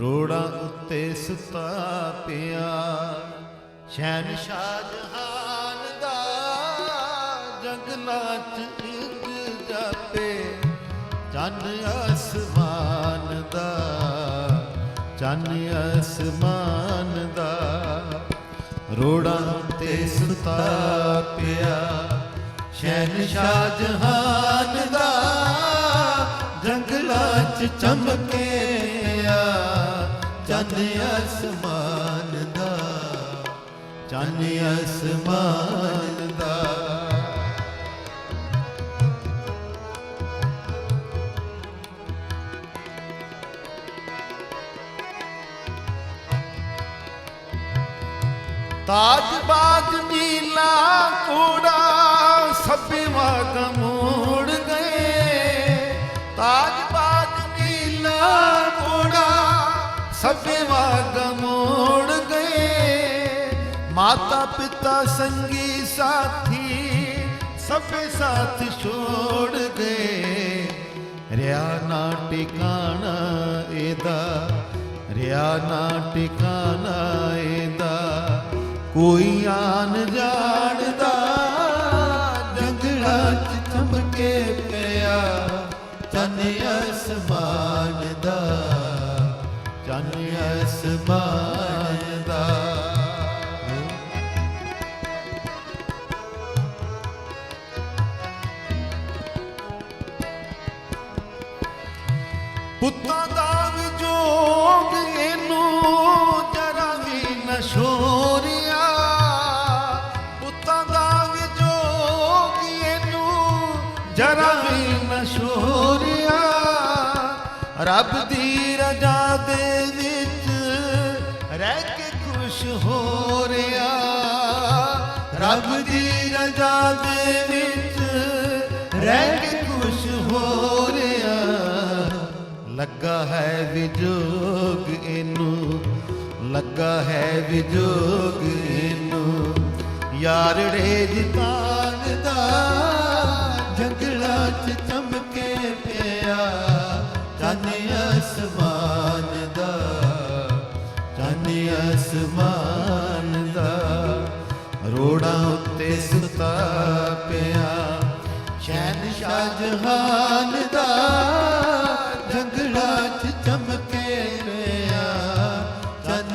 ਰੋੜਾ ਉੱਤੇ ਸੁੱਤਾ ਪਿਆ। ਸ਼ੈਨ ਸ਼ਾਹ ਜਹਾਨ ਦਾ ਜਗ ਨਾਚ ਜਾਪੇ ਚੰਨ ਅਸਮਾਨ ਦਾ, ਚੰਨ ਅਸਮਾਨ ਦਾ ਰੋੜਾ ਉੱਤੇ ਸੁੱਤਾ ਪਿਆ। ਸ਼ੈਨ ਸ਼ਾਹ ਜਹਾਨ ਦਾ ਜੰਗਲਾਂ ਚ ਚਮਕੇ ਆ। ਚੰਨ ਅਸਮਾਨ ਦਾ ਚੰਨ ਅਸਮਾਨ ਦਾ। ਤਾਜ ਬਾਜ ਨੀਲਾ ਕੋੜਾ ਸਭੇ ਵਾਗ ਸਭੇ ਮੋੜ ਗਏ। ਮਾਤਾ ਪਿਤਾ ਸੰਗੀ ਸਾਥੀ ਸਭੇ ਸਾਥ ਛੋੜ ਗਏ। ਰਿਆ ਨਾ ਟਿਕਾਣਾ ਇਹਦਾ, ਰਿਆ ਨਾ ਟਿਕਾਣਾ ਇਹਦਾ। ਕੋਈ ਆਨ ਜਾਣਦਾ ਜੰਗਲਾਂ ਚ ਚਮਕੇ ਪਿਆ ਚੰਨ ਅਸਮਾਨ ਦਾ। ਅਸਮਾਨ ਦਾ ਪੁੱਤਾਂ ਦਾ ਵਿਜੋਗ ਇਹਨੂੰ ਜਰਾ ਵੀ ਨਸ਼ੋਰਿਆ ਪੁੱਤਾਂ ਦਾ ਵਿਜੋਗ ਇਹਨੂੰ ਜਰਾ ਵੀ ਨਸ਼ੋਰਿਆ ਰੱਬ ਦੀ ਰਜਾ ਹੋ ਰਿਹਾ ਰੱਬ ਦੀ ਰਜਾ ਦੇ ਵਿੱਚ ਰਹਿ ਕੇ ਖੁਸ਼ ਹੋ ਰਿਹਾ ਲੱਗਾ ਹੈ ਵਿਜੋਗ ਇਹਨੂੰ, ਲੱਗਾ ਹੈ ਵਿਜੋਗ ਇਹਨੂੰ। ਯਾਰੜੇ ਜਿਤਾਨ ਅਸਮਾਨ ਦਾ ਰੋੜਾਂ ਉੱਤੇ ਸੁਤਾ ਪਿਆ। ਸ਼ਹਿਨ ਸ਼ਾਹ ਜਹਾਨ ਦਾ ਜੰਗਲਾ ਚ ਚਮਕੇ ਰਿਆ ਚੰਨ